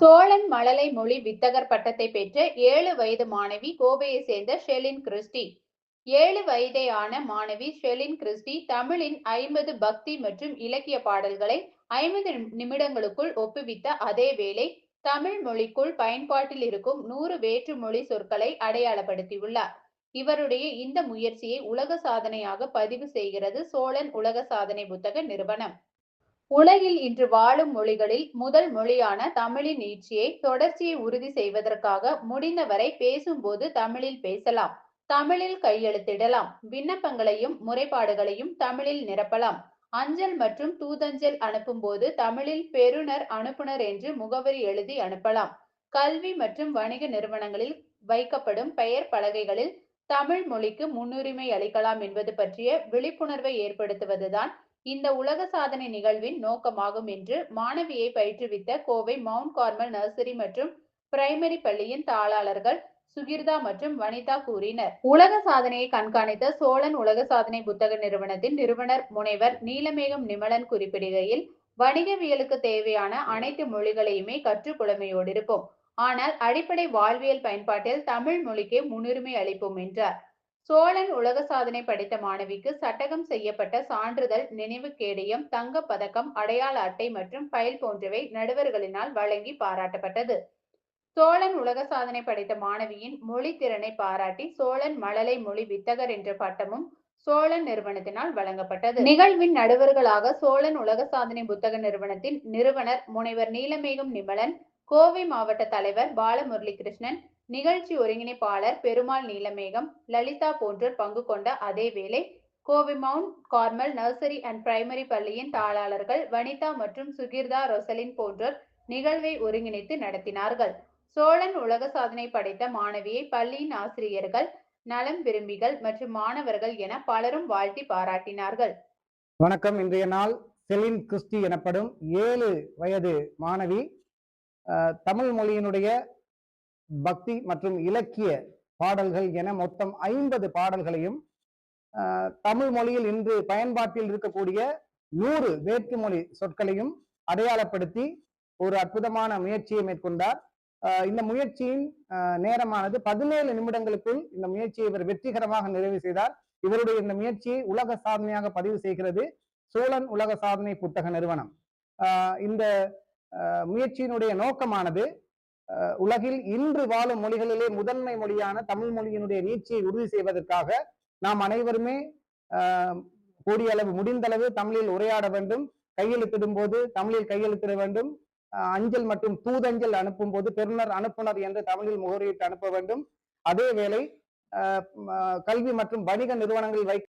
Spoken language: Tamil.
சோழன் மழலை மொழி வித்தகர் பட்டத்தை பெற்ற ஏழு வயது மாணவி கோவையை சேர்ந்த ஷெலின் கிறிஸ்டி. ஏழு வயதேயான மாணவி ஷெலின் கிறிஸ்டி தமிழின் ஐம்பது பக்தி மற்றும் இலக்கிய பாடல்களை ஐம்பது நிமிடங்களுக்குள் ஒப்புவித்த அதே வேளை தமிழ் மொழிக்குள் பயன்பாட்டில் இருக்கும் நூறு வேற்று மொழி சொற்களை அடையாளப்படுத்தியுள்ளார். இவருடைய இந்த முயற்சியை உலக சாதனையாக பதிவு செய்கிறது சோழன் உலக சாதனை புத்தக நிறுவனம். உலகில் இன்று வாழும் மொழிகளில் முதல் மொழியான தமிழின் நீட்சியை தொடர்ச்சியை உறுதி செய்வதற்காக முடிந்தவரை பேசும்போது தமிழில் பேசலாம். தமிழில் கையெழுத்திடலாம். விண்ணப்பங்களையும் முறைப்பாடுகளையும் தமிழில் நிரப்பலாம். அஞ்சல் மற்றும் தூதஞ்சல் அனுப்பும்போது தமிழில் பெறுநர் அனுப்புனர் என்று முகவரி எழுதி அனுப்பலாம். கல்வி மற்றும் வணிக நிறுவனங்களில் வைக்கப்படும் பெயர் பலகைகளில் தமிழ் மொழிக்கு முன்னுரிமை அளிக்கலாம் என்பது பற்றிய விழிப்புணர்வை ஏற்படுத்துவதுதான் இந்த உலக சாதனை நிகழ்வின் நோக்கமாகும் என்று மாணவியை பயிற்றுவித்த கோவை மவுண்ட் கார்மல் நர்சரி மற்றும் பிரைமரி பள்ளியின் தாளாளர்கள் சுகிர்தா மற்றும் வனிதா கூறினர். உலக சாதனையை கண்காணித்த சோழன் உலக சாதனை புத்தக நிறுவனத்தின் நிறுவனர் முனைவர் நீலமேகம் நிமலன் குறிப்பிடுகையில் வணிகவியலுக்கு தேவையான அனைத்து மொழிகளையுமே கற்றுக்குழமையோடு இருப்போம் ஆனால் அடிப்படை வாழ்வியல் பயன்பாட்டில் தமிழ் மொழிக்கே முன்னுரிமை அளிப்போம் என்றார். சோழன் உலக சாதனை படைத்த மாணவிக்கு சட்டகம் செய்யப்பட்ட சான்றிதழ் நினைவு கேடயம் தங்க பதக்கம் அடையாள அட்டை மற்றும் ஃபைல் போன்றவை நடுவர்களினால் வழங்கி பாராட்டப்பட்டது. சோழன் உலக சாதனை படைத்த மாணவியின் மொழி திறனை பாராட்டி சோழன் மழலை மொழி வித்தகர் என்ற பட்டமும் சோழன் நிறுவனத்தினால் வழங்கப்பட்டது. நிகழ்வின் நடுவர்களாக சோழன் உலக சாதனை புத்தக நிறுவனத்தின் நிறுவனர் முனைவர் நீலமேகம் நிமலன் கோவை மாவட்ட தலைவர் பாலமுரளி கிருஷ்ணன் நிகழ்ச்சி ஒருங்கிணைப்பாளர் பெருமாள் நீலமேகம் லலிதா போன்றோர் பங்கு கொண்ட அதே வேளை Kovai Mount Carmel nursery and primary பள்ளியின் தாளாளர்கள் வனிதா மற்றும் சுகிர்தா ரொசலின் போன்றோர் நிகழ்வை ஒருங்கிணைத்து நடத்தினார்கள். சோழன் உலக சாதனை படைத்த மாணவியை பள்ளியின் ஆசிரியர்கள் நலம் விரும்பிகள் மற்றும் மாணவர்கள் என பலரும் வாழ்த்தி பாராட்டினார்கள். வணக்கம். இன்றைய நாள் செலின் கிறிஸ்டி எனப்படும் ஏழு வயது மாணவி தமிழ் மொழியினுடைய பக்தி மற்றும் இலக்கிய பாடல்கள் என மொத்தம் ஐம்பது பாடல்களையும் தமிழ் மொழியில் இன்று பயன்பாட்டில் இருக்கக்கூடிய நூறு வேற்றுமொழி சொற்களையும் அடையாளப்படுத்தி ஒரு அற்புதமான முயற்சியை மேற்கொண்டார். இந்த முயற்சியின் நேரமானது பதினேழு நிமிடங்களுக்குள் இந்த முயற்சியை இவர் வெற்றிகரமாக நிறைவு செய்தார். இவருடைய இந்த முயற்சியை உலக சாதனையாக பதிவு செய்கிறது. சோழன் உலக சாதனை புத்தக நிறுவனம். ஆஹ் இந்த ஆஹ் முயற்சியினுடைய நோக்கமானது உலகில் இன்று வாழும் மொழிகளிலே முதன்மை மொழியான தமிழ் மொழியினுடைய நீட்சியை உறுதி செய்வதற்காக நாம் அனைவருமே கூடிய அளவு முடிந்தளவு தமிழில் உரையாட வேண்டும். கையெழுத்திடும் போது தமிழில் கையெழுத்திட வேண்டும். அஞ்சல் மற்றும் தூதஞ்சல் அனுப்பும் போது பெறுநர் அனுப்புனர் என்று தமிழில் முகவரியிட்டு அனுப்ப வேண்டும். அதே வேளை கல்வி மற்றும் வணிக நிறுவனங்களில் வை